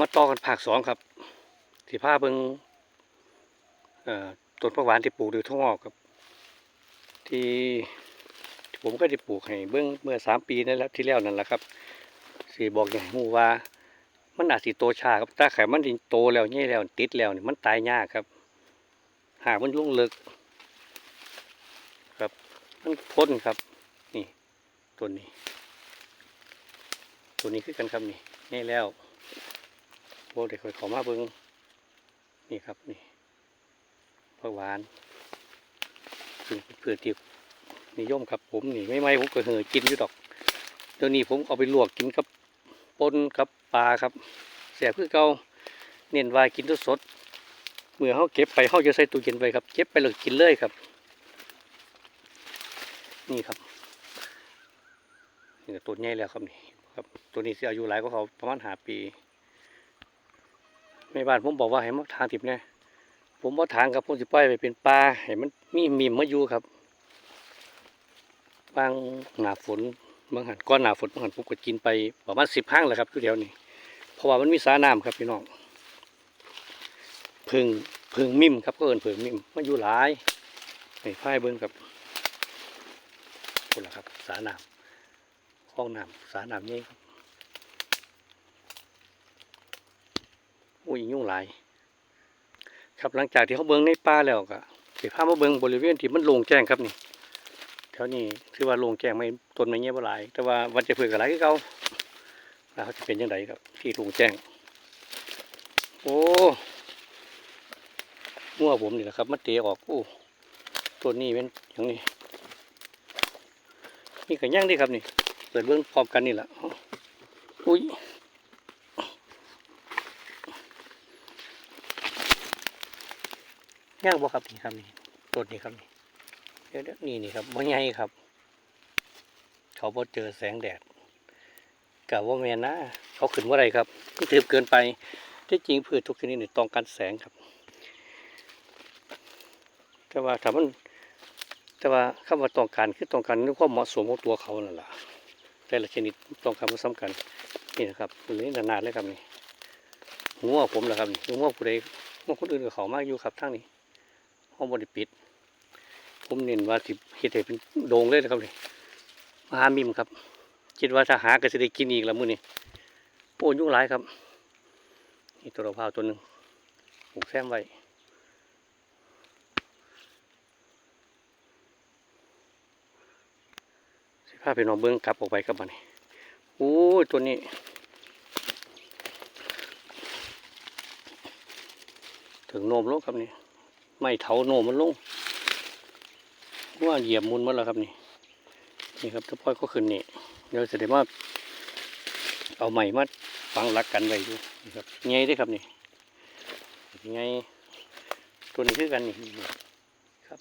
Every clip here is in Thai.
มาต่อกันภาคสองครับที่พาเบิงเอ่อต้นผักหวานที่ปลูกโดยทั่วงอกครับ ที่ผมก็ได้ปลูกให้เบิ้งเมื่อสามปีนั่นแหละที่แล้วนั่นแหละครับสีบอกอย่างให้รู้ว่า มันอาจสิโตชาครับถ้าไข่มันดิโตแล้วนี่แล้วติดแล้วนี่มันตายยากครับ หากมันลุ่งเลิกครับ มันพ้นครับ นี่ตัวนี้ ตัวนี้คือกันครับนี่นี่แล้ว โบเด็กคอยขอมาเบิงนี่ครับนี่ผักหวานซึ่งเป็นพืชที่นิยมครับผมนี่ไม่ไม่ผมก็เหอกินอยู่ดอกเดี๋ยวนี้ผมเอาไปลวกกินกับปนกับปลาครับแสบคือเก่าเน้นว่ากินสดเมื่อเขาเก็บไปเขาจะใส่ตู้เย็นไปครับเก็บไปแล้วกินเลยครับ นี่ครับนี่ตัวใหญ่แล้วครับนี่ครับตัวนี้สิอายุหลายกว่าเขาประมาณหาปี แม่บ้านผมบอกว่าให้มาทางทิพย์เนี่ยผมว่าทางครับผมสิปล่อยไปเป็นปลาให้มันมีมีมมาอยู่ครับบางหนาฝนบางหันก้อนหนาฝนบางหันผมก็กินไปประมาณสิบห้างแหละครับอยู่เดียวนี้เพราะว่ามันมีสาน้ำครับพี่น้องพึ่งพึ่งมิมครับก็เอินพึ่งมิมมาอยู่หลายให้พายเบิ้งครับคนละครับ สาน้ำห้องน้ำสาน้ำนี่ครับ อุ้ยยุ่งหลาย ครับหลังจากที่เขาเบิ้งในป่าแล้วก็สิพามาเบิ้งบริเวณที่มันโล่งแจ้งครับนี่แถวนี้คือว่าโล่งแจ้งไม่ต้นไม้เงี้ยบหลาย แต่ว่าวันจะเพื่อกับหลายคือเก่าแล้วเขาจะเป็นยังไงครับ ที่โล่งแจ้ง โอ้มั่วผมนี่แหละครับมันเตะออกโอ้ต้นนี้เป็นอย่างนี้นี่ก็ย่างดีครับนี่ เปิดเบิ้งพร้อมกันนี่แหละอุ้ย ย่างบ่ครับนี่ครับนี่ต้นนี่ครับนี่เดี๋ยวนี่นี่ครับบ่ใหญ่ครับ เขาบ่เจอแสงแดดกับว่าแม่นนะเขาขึ้นว่าไรครับมันถือเกินไปที่จริงพืชทุกชนิดนี่ต้องการแสงครับ แต่ว่าถามันแต่ว่าคำว่าต้องการคือต้องการในความเหมาะสมของตัวเขานั่นแหละแต่ละชนิดต้องการมาซ้ำกันนี่นะครับตัวนี้นานๆเลยครับนี่หัวผมแหละครับนี่หัวผู้ใดหัวคนอื่นกับเขามากอยู่ครับทั้งนี้ ห้องบริปิด ผมเน้นว่าสิเฮ็ดให้เป็นโด่งเลยนะครับนี่มหามิมครับ คิดว่าถ้าหาก็สิได้กินอีกแล้วมื้อนี้โอ้ยุ่งหลายครับ นี่ตัวดอกพร้าวตัวหนึ่งปลูกแซมไว้สิพาไปนอนเบิ้องกลับออกไปครับบัดนี้โอ้ยตัวนี้ถึงโนมลงครับนี่ ไม่เถาโนมันลงว่าเหยียบมุนหมาแล้วครับนี่นี่ครับถ้าพ่อยก็ขึ้นนี่เดี๋ยวจะได้มาเอาใหม่มาฝังหลักกันไว้ดูนี่ครับไงได้ครับนี่ไงตัวนี้คือกันนี่ครับ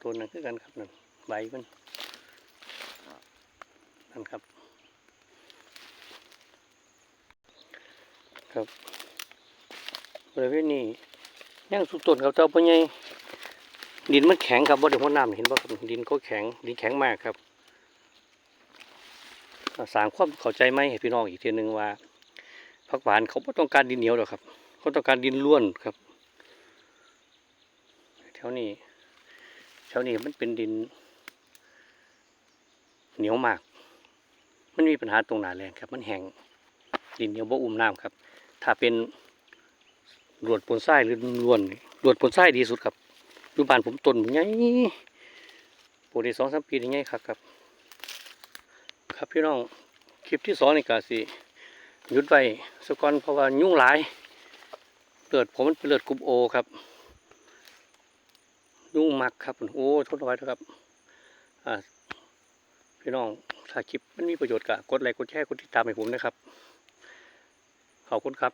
ตัวนั้นคือกันครับนั่นใบมันนั่นครับ ครับบริเวณนี้ ย่างสุดต้นครับเจ้าพ่อใหญ่ดินมันแข็งครับบ่ได้หัวน้ำเห็นบ่ครับดินก็แข็งดินแข็งมากครับสางความเข้าใจไหมให้พี่น้องอีกทีหนึ่งว่าผักหวานเขาไม่ต้องการดินเหนียวหรอกครับเขาต้องการดินล้วนครับแถวนี้แถวนี้มันเป็นดิน เหนียวมาก มันมีปัญหาตรงหนาแรงครับ มันแห้งดินเหนียวบ่อุ้มน้ำครับ ถ้าเป็น รวดปนไส้หรือล้วนรวดปนไส้ดีสุดครับอยู่บ้านผมต้นใหญ่ปลูกได้สองสามปีนี่ใหญ่ครับครับ ครับพี่น้องคลิปที่สองนี่ก็สิหยุดไว้สกอนเพราะว่ายุ่งหลายเลือดผมมันเป็นเลือดกรุ๊ปโอครับ ยุ่งมากครับโอ้ทนเอาไว้เถอะครับอ่าพี่น้องถ้าคลิปมันมีประโยชน์ก็กดไลค์กดแชร์กดติดตามให้ผมนะครับขอบคุณครับ